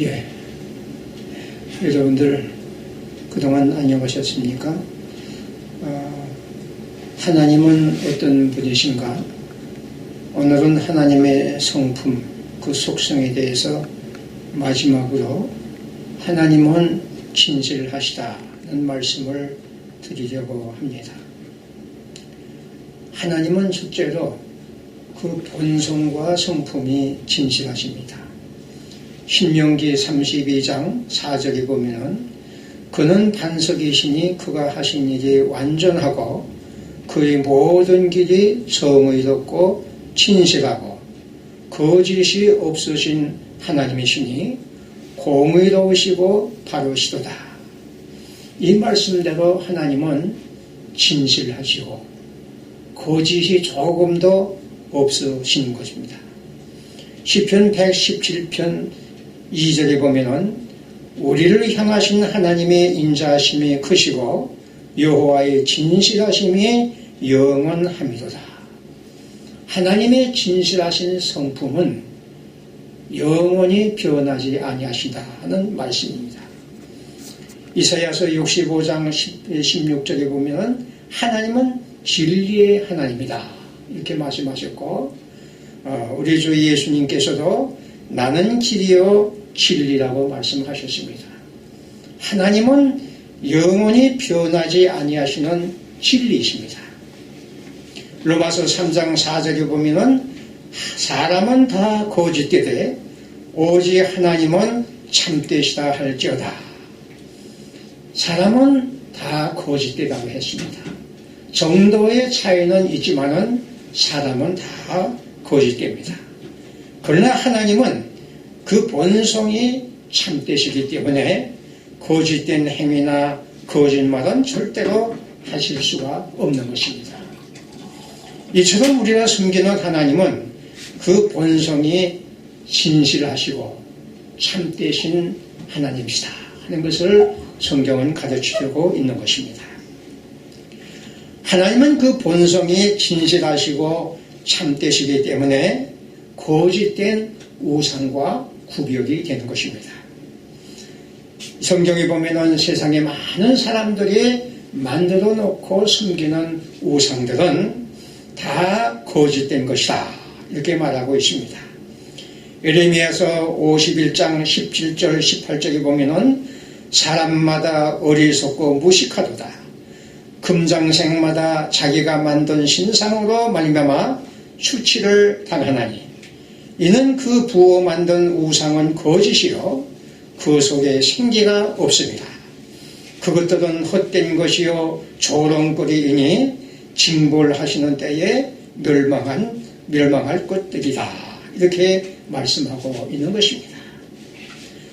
예. 여러분들 그동안 안녕하셨습니까? 어, 하나님은 어떤 분이신가? 오늘은 하나님의 성품, 그 속성에 대해서 마지막으로 하나님은 진실하시다는 말씀을 드리려고 합니다. 하나님은 첫째로 그 본성과 성품이 진실하십니다. 신명기 32장 4절에 보면은 그는 반석이시니 그가 하신 일이 완전하고 그의 모든 길이 정의롭고 진실하고 거짓이 없으신 하나님이시니 공의로우시고 바르시도다. 이 말씀대로 하나님은 진실하시고 거짓이 조금도 없으신 것입니다. 시편 117편 2절에 보면은 우리를 향하신 하나님의 인자하심이 크시고 여호와의 진실하심이 영원함이로다. 하나님의 진실하신 성품은 영원히 변하지 아니하시다는 말씀입니다. 이사야서 65장 16절에 보면 하나님은 진리의 하나님이다. 이렇게 말씀하셨고 어, 우리 주 예수님께서도 나는 길이요 진리라고 말씀하셨습니다. 하나님은 영원히 변하지 아니하시는 진리이십니다. 로마서 3장 4절에 보면은 사람은 다 거짓되되 오직 하나님은 참되시다 할지어다. 사람은 다 거짓되다고 했습니다. 정도의 차이는 있지만은 사람은 다 거짓됩니다. 그러나 하나님은 그 본성이 참되시기 때문에 거짓된 행위나 거짓말은 절대로 하실 수가 없는 것입니다. 이처럼 우리가 숨기는 하나님은 그 본성이 진실하시고 참되신 하나님이시다 하는 것을 성경은 가르치려고 있는 것입니다. 하나님은 그 본성이 진실하시고 참되시기 때문에 거짓된 우상과 구별이 되는 것입니다. 성경에 보면은 세상에 많은 사람들이 만들어 놓고 숨기는 우상들은 다 거짓된 것이다. 이렇게 말하고 있습니다. 에레미야서 51장 17절 18절에 보면은 사람마다 어리석고 무식하도다. 금장생마다 자기가 만든 신상으로 말미암아 수치를 당하나니 이는 그 부어 만든 우상은 거짓이요 그 속에 생기가 없습니다. 그것들은 헛된 것이요 조롱거리이니 징벌하시는 때에 멸망한 멸망할 것들이다. 이렇게 말씀하고 있는 것입니다.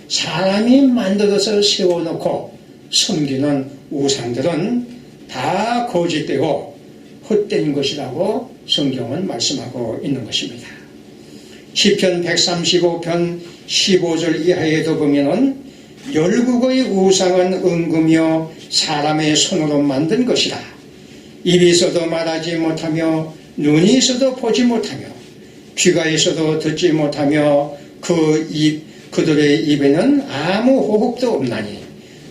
사람이 만들어서 세워놓고 섬기는 우상들은 다 거짓되고 헛된 것이라고 성경은 말씀하고 있는 것입니다. 시편 135편 15절 이하에도 보면은 열국의 우상은 은금이요 사람의 손으로 만든 것이다. 있어도 말하지 못하며 눈이 있어도 보지 못하며 귀가 있어도 듣지 못하며 그 입, 그들의 입에는 아무 호흡도 없나니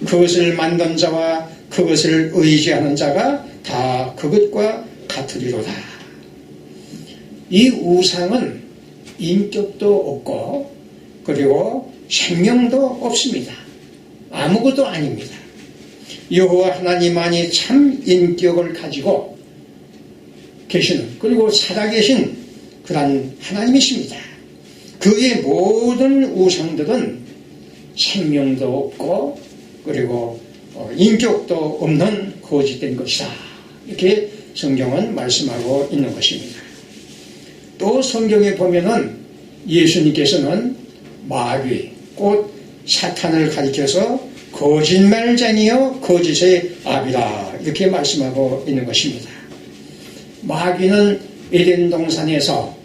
그것을 만든 자와 그것을 의지하는 자가 다 그것과 같으리로다. 이 우상은 인격도 없고 그리고 생명도 없습니다. 아무것도 아닙니다. 여호와 하나님만이 참 인격을 가지고 계시는 그리고 살아계신 그러한 하나님이십니다. 그의 모든 우상들은 생명도 없고 그리고 어, 인격도 없는 거짓된 것이다. 이렇게 성경은 말씀하고 있는 것입니다. 또 성경에 보면은 예수님께서는 마귀, 곧 사탄을 가리켜서 거짓말쟁이여 거짓의 아비다 이렇게 말씀하고 있는 것입니다. 마귀는 에덴 동산에서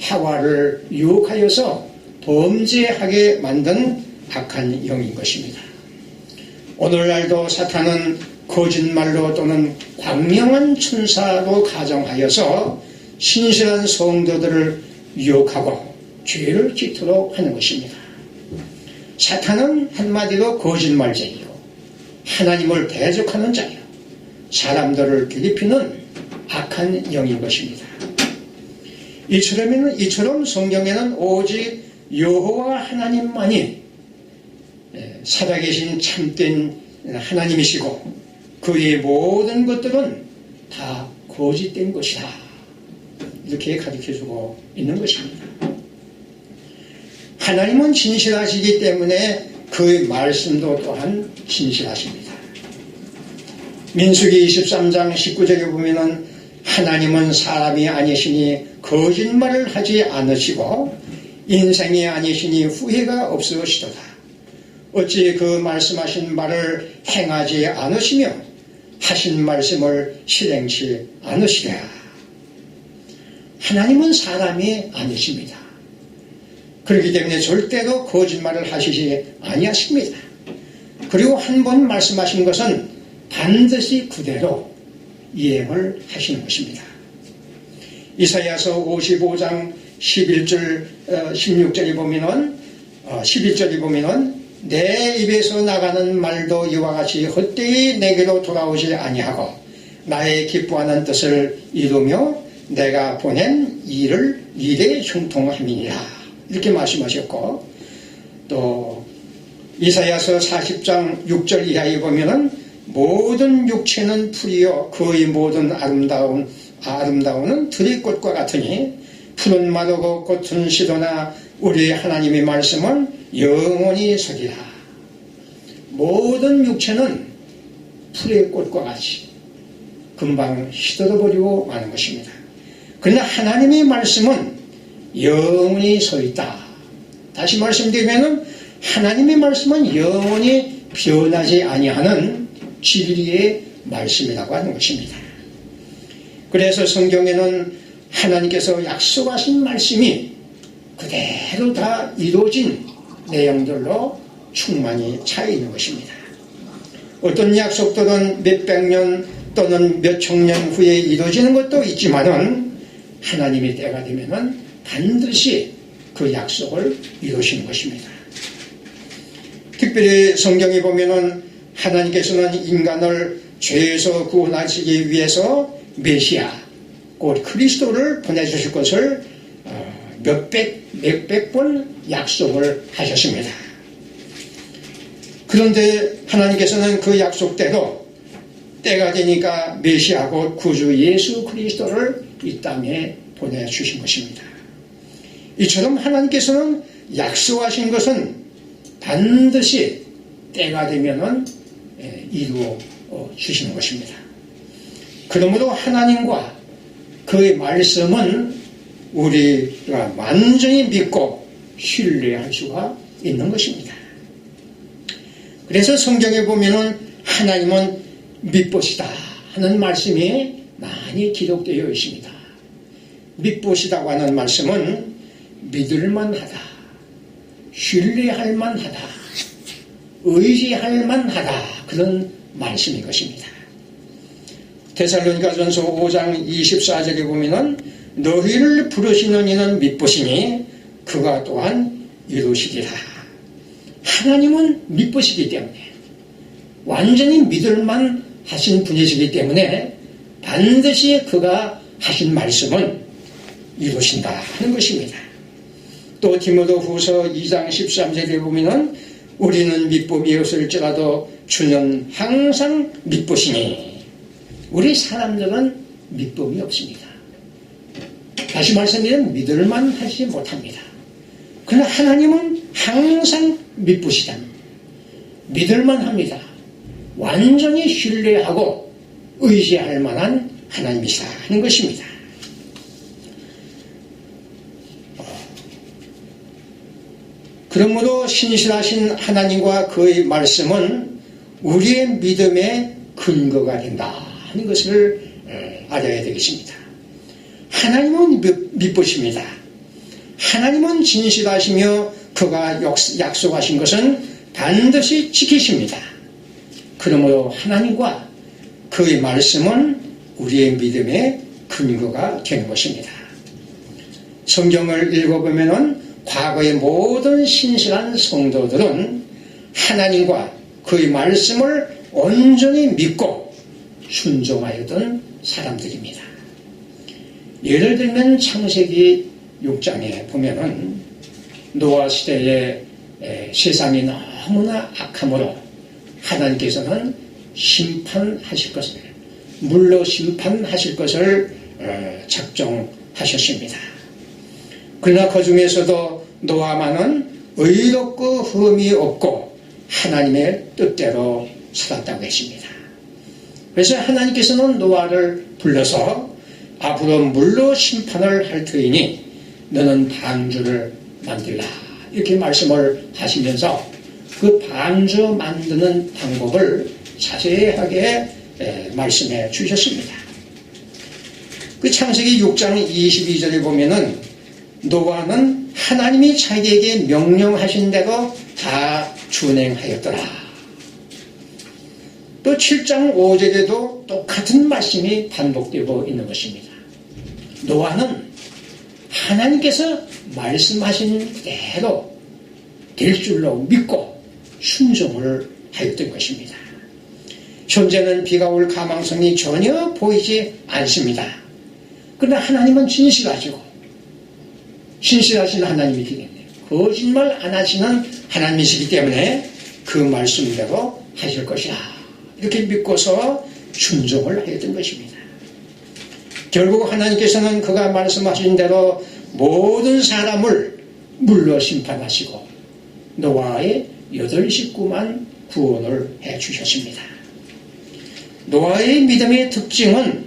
하와를 유혹하여서 범죄하게 만든 악한 영인 것입니다. 오늘날도 사탄은 거짓말로 또는 광명한 천사로 가정하여서 신실한 성도들을 유혹하고 죄를 짓도록 하는 것입니다. 사탄은 한마디로 거짓말쟁이요. 하나님을 대적하는 자요. 사람들을 괴롭히는 악한 영인 것입니다. 이처럼, 이처럼 성경에는 오직 여호와 하나님만이 예, 살아계신 참된 하나님이시고 그의 모든 것들은 다 거짓된 것이다. 이렇게 가르쳐주고 있는 것입니다. 하나님은 진실하시기 때문에 그의 말씀도 또한 진실하십니다. 민수기 23장 19절에 보면은 하나님은 사람이 아니시니 거짓말을 하지 않으시고 인생이 아니시니 후회가 없으시도다. 어찌 그 말씀하신 말을 행하지 않으시며 하신 말씀을 실행치 않으시랴. 하나님은 사람이 아니십니다. 그렇기 때문에 절대로 거짓말을 하시지 아니하십니다. 그리고 한 번 말씀하신 것은 반드시 그대로 이행을 하시는 것입니다. 이사야서 55장 11절 16절에 보면은 11절에 어, 보면은 내 입에서 나가는 말도 이와 같이 헛되이 내게로 돌아오지 아니하고 나의 기뻐하는 뜻을 이루며 내가 보낸 일을 일에 형통함이니라 이렇게 말씀하셨고 또 이사야서 40장 6절 이하에 보면은 모든 육체는 풀이요 그의 모든 아름다운 아름다운 들의 꽃과 같으니 푸른 마르고 꽃은 시도나 우리 하나님의 말씀은 영원히 서리라. 모든 육체는 풀의 꽃과 같이 금방 시들어버리고 마는 것입니다. 그러나 하나님의 말씀은 영원히 서 있다. 다시 말씀드리면 하나님의 말씀은 영원히 변하지 아니하는 진리의 말씀이라고 하는 것입니다. 그래서 성경에는 하나님께서 약속하신 말씀이 그대로 다 이루어진 내용들로 충만히 차 있는 것입니다. 어떤 약속들은 몇백 년 또는 몇천 년 후에 이루어지는 것도 있지만은 하나님의 때가 되면은 반드시 그 약속을 이루시는 것입니다. 특별히 성경에 보면은 하나님께서는 인간을 죄에서 구원하시기 위해서 메시아, 곧 그리스도를 보내주실 것을 어, 몇백, 몇백 번 약속을 하셨습니다. 그런데 하나님께서는 그 약속대로 때가 되니까 메시아고 구주 예수 그리스도를 이 땅에 보내주신 것입니다. 이처럼 하나님께서는 약속하신 것은 반드시 때가 되면은 예, 이루어 주시는 것입니다. 그러므로 하나님과 그의 말씀은 우리가 완전히 믿고 신뢰할 수가 있는 것입니다. 그래서 성경에 보면은 하나님은 믿보시다 하는 말씀이 많이 기록되어 있습니다. 믿보시다고 하는 말씀은 믿을만하다, 신뢰할 만하다, 의지할 만하다 그런 말씀인 것입니다. 데살로니가 전서 5장 24절에 보면은 너희를 부르시는 이는 믿보시니 그가 또한 이루시리라. 하나님은 믿보시기 때문에 완전히 믿을만 하신 분이시기 때문에 반드시 그가 하신 말씀은 이루신다 하는 것입니다. 또 디모도 후서 2장 13절에 보면은 우리는 믿음이 없을지라도 주는 항상 믿보시니 우리 사람들은 믿음이 없습니다. 다시 말씀드리면 믿을만 하지 못합니다. 그러나 하나님은 항상 믿으시다. 믿을만 합니다. 완전히 신뢰하고 의지할 만한 하나님이시다 하는 것입니다. 그러므로 신실하신 하나님과 그의 말씀은 우리의 믿음의 근거가 된다. 하는 것을 알아야 되겠습니다. 하나님은 믿보십니다. 하나님은 진실하시며 그가 약속하신 것은 반드시 지키십니다. 그러므로 하나님과 그의 말씀은 우리의 믿음의 근거가 되는 것입니다. 성경을 읽어보면 과거의 모든 신실한 성도들은 하나님과 그의 말씀을 온전히 믿고 순종하였던 사람들입니다. 예를 들면 창세기 6장에 보면은 노아 시대에 세상이 너무나 악함으로 하나님께서는 심판하실 것을 물로 심판하실 것을 어, 작정하셨습니다. 그러나 그 중에서도 노아만은 의롭고 흠이 없고 하나님의 뜻대로 살았다고 했습니다. 그래서 하나님께서는 노아를 불러서 앞으로 물로 심판을 할 터이니 너는 방주를 만들라 이렇게 말씀을 하시면서 그 방주 만드는 방법을 자세하게 말씀해 주셨습니다. 그 창세기 6장 22절에 보면은 노아는 하나님이 자기에게 명령하신 대로 다 준행하였더라. 또 7장 5절에도 똑같은 말씀이 반복되고 있는 것입니다. 노아는 하나님께서 말씀하신 그대로 될 줄로 믿고 순종을 하였던 것입니다. 현재는 비가 올 가망성이 전혀 보이지 않습니다. 그러나 하나님은 진실하시고 신실하신 하나님이기 때문에 거짓말 안 하시는 하나님이시기 때문에 그 말씀대로 하실 것이다. 이렇게 믿고서 순종을 하였던 것입니다. 결국 하나님께서는 그가 말씀하신 대로 모든 사람을 물로 심판하시고 노아의 여덟 식구만 구원을 해 주셨습니다. 노아의 믿음의 특징은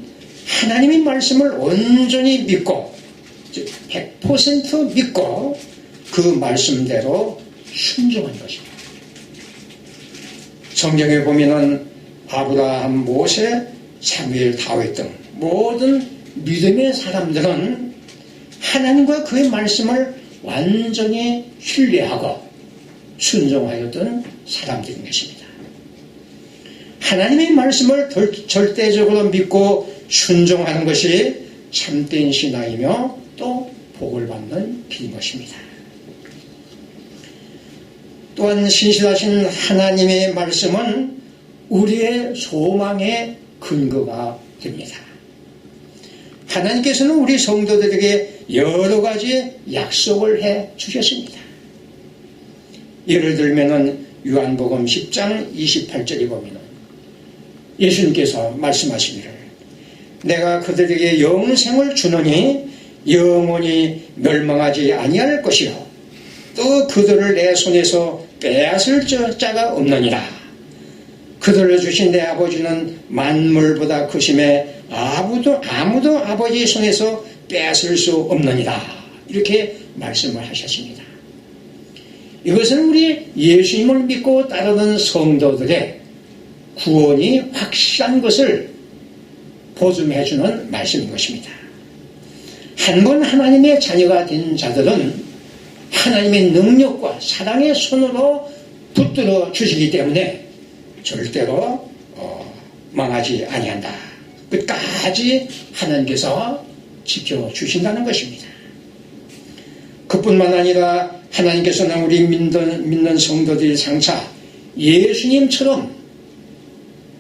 하나님의 말씀을 온전히 믿고 100% 믿고 그 말씀대로 순종한 것입니다. 성경에 보면은 아브라함, 모세, 사무엘, 다윗 등 모든 믿음의 사람들은 하나님과 그의 말씀을 완전히 신뢰하고 순종하였던 사람들인 것입니다. 하나님의 말씀을 절대적으로 믿고 순종하는 것이 참된 신앙이며 또 복을 받는 길인 것입니다. 또한 신실하신 하나님의 말씀은 우리의 소망의 근거가 됩니다. 하나님께서는 우리 성도들에게 여러 가지 약속을 해 주셨습니다. 예를 들면은 요한복음 10장 28절에 보면은 예수님께서 말씀하시기를 내가 그들에게 영생을 주노니 영원히 멸망하지 아니할 것이요 또 그들을 내 손에서 빼앗을 자가 없느니라 그들을 주신 내 아버지는 만물보다 크심에 아무도 아무도 아버지 손에서 빼앗을 수 없느니라 이렇게 말씀을 하셨습니다. 이것은 우리 예수님을 믿고 따르는 성도들의 구원이 확실한 것을 보증해주는 말씀인 것입니다. 한 번 하나님의 자녀가 된 자들은 하나님의 능력과 사랑의 손으로 붙들어 주시기 때문에 절대로 어, 망하지 아니한다. 끝까지 하나님께서 지켜주신다는 것입니다. 그뿐만 아니라 하나님께서는 우리 믿는, 믿는 성도들이 장차 예수님처럼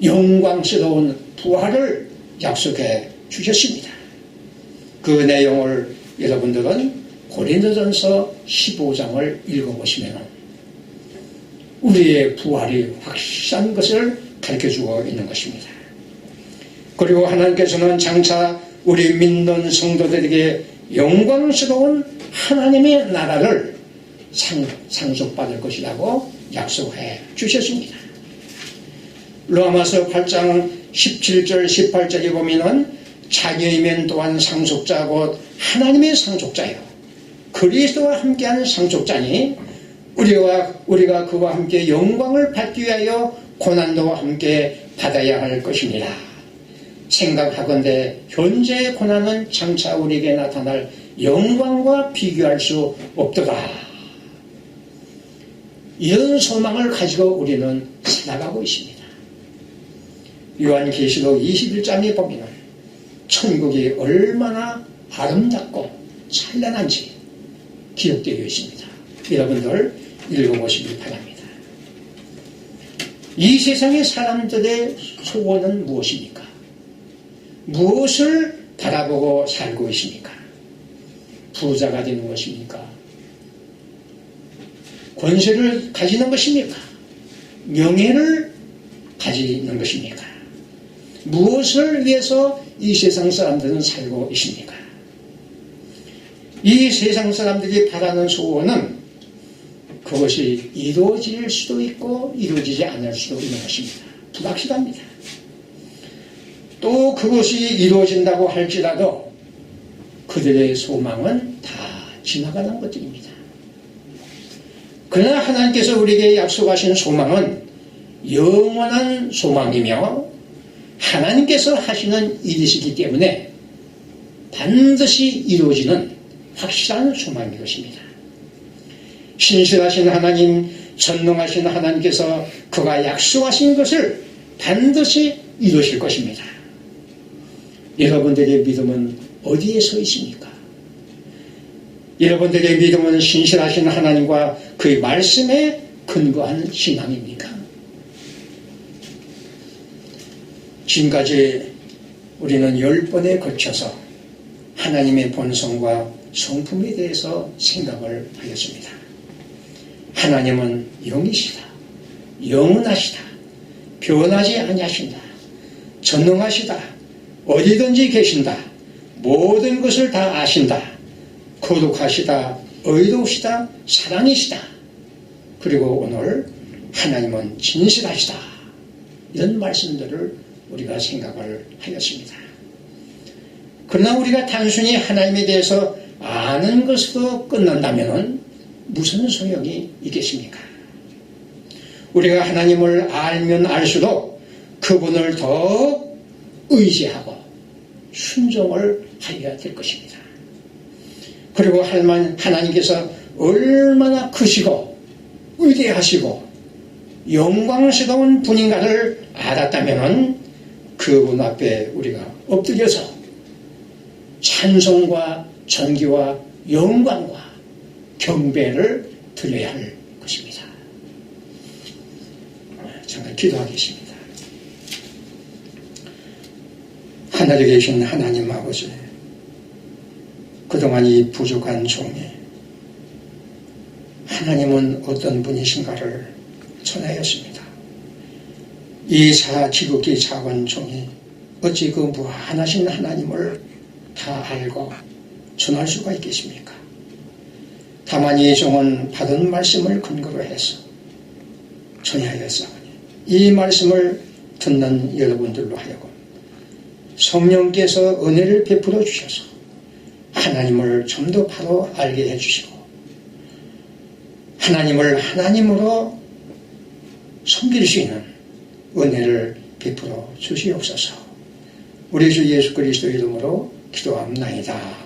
영광스러운 부활을 약속해 주셨습니다. 그 내용을 여러분들은 고린도전서 15장을 읽어보시면 우리의 부활이 확실한 것을 가르쳐 주고 있는 것입니다. 그리고 하나님께서는 장차 우리 믿는 성도들에게 영광스러운 하나님의 나라를 상, 상속받을 것이라고 약속해 주셨습니다. 로마서 8장 17절 18절에 보면은 자녀이면 또한 상속자 곧 하나님의 상속자요 그리스도와 함께하는 상속자니 우리와 우리가 그와 함께 영광을 받기 위하여 고난도 함께 받아야 할 것입니다. 생각하건대 현재의 고난은 장차 우리에게 나타날 영광과 비교할 수 없더라. 이런 소망을 가지고 우리는 살아가고 있습니다. 요한계시록 21장에 보면 천국이 얼마나 아름답고 찬란한지 기록되어 있습니다. 여러분들 읽어보시기 바랍니다. 이 세상의 사람들의 소원은 무엇입니까? 무엇을 바라보고 살고 있습니까? 부자가 되는 것입니까? 권세를 가지는 것입니까? 명예를 가지는 것입니까? 무엇을 위해서 이 세상 사람들은 살고 있습니까? 이 세상 사람들이 바라는 소원은 그것이 이루어질 수도 있고 이루어지지 않을 수도 있는 것입니다. 불확실합니다. 또 그것이 이루어진다고 할지라도 그들의 소망은 다 지나가는 것들입니다. 그러나 하나님께서 우리에게 약속하신 소망은 영원한 소망이며 하나님께서 하시는 일이시기 때문에 반드시 이루어지는 확실한 소망인 것입니다. 신실하신 하나님, 전능하신 하나님께서 그가 약속하신 것을 반드시 이루실 것입니다. 여러분들의 믿음은 어디에 서 있습니까? 여러분들의 믿음은 신실하신 하나님과 그의 말씀에 근거한 신앙입니까? 지금까지 우리는 열 번에 걸쳐서 하나님의 본성과 성품에 대해서 생각을 하였습니다. 하나님은 영이시다. 영원하시다. 변하지 아니하신다. 전능하시다. 어디든지 계신다. 모든 것을 다 아신다. 거룩하시다. 의로우시다. 사랑이시다. 그리고 오늘 하나님은 진실하시다. 이런 말씀들을 우리가 생각을 하였습니다. 그러나 우리가 단순히 하나님에 대해서 아는 것으로 끝난다면 무슨 소용이 있겠습니까? 우리가 하나님을 알면 알수록 그분을 더 의지하고 순종을 하여야 될 것입니다. 그리고 하나님께서 얼마나 크시고 위대하시고 영광스러운 분인가를 알았다면 그분 앞에 우리가 엎드려서 찬송과 전기와 영광과 경배를 드려야 할 것입니다. 잠깐 기도하겠습니다. 하늘에 계신 하나님 아버지, 그동안 이 부족한 종이 하나님은 어떤 분이신가를 전하였습니다. 이사 지극히 작은 종이 어찌 그 무한하신 하나님을 다 알고 전할 수가 있겠습니까? 다만 이 종은 받은 말씀을 근거로 해서 전하였사오니 이 말씀을 듣는 여러분들로 하여금 성령께서 은혜를 베풀어 주셔서 하나님을 좀 더 바로 알게 해주시고 하나님을 하나님으로 섬길 수 있는 은혜를 베풀어 주시옵소서. 우리 주 예수 그리스도 이름으로 기도합나이다.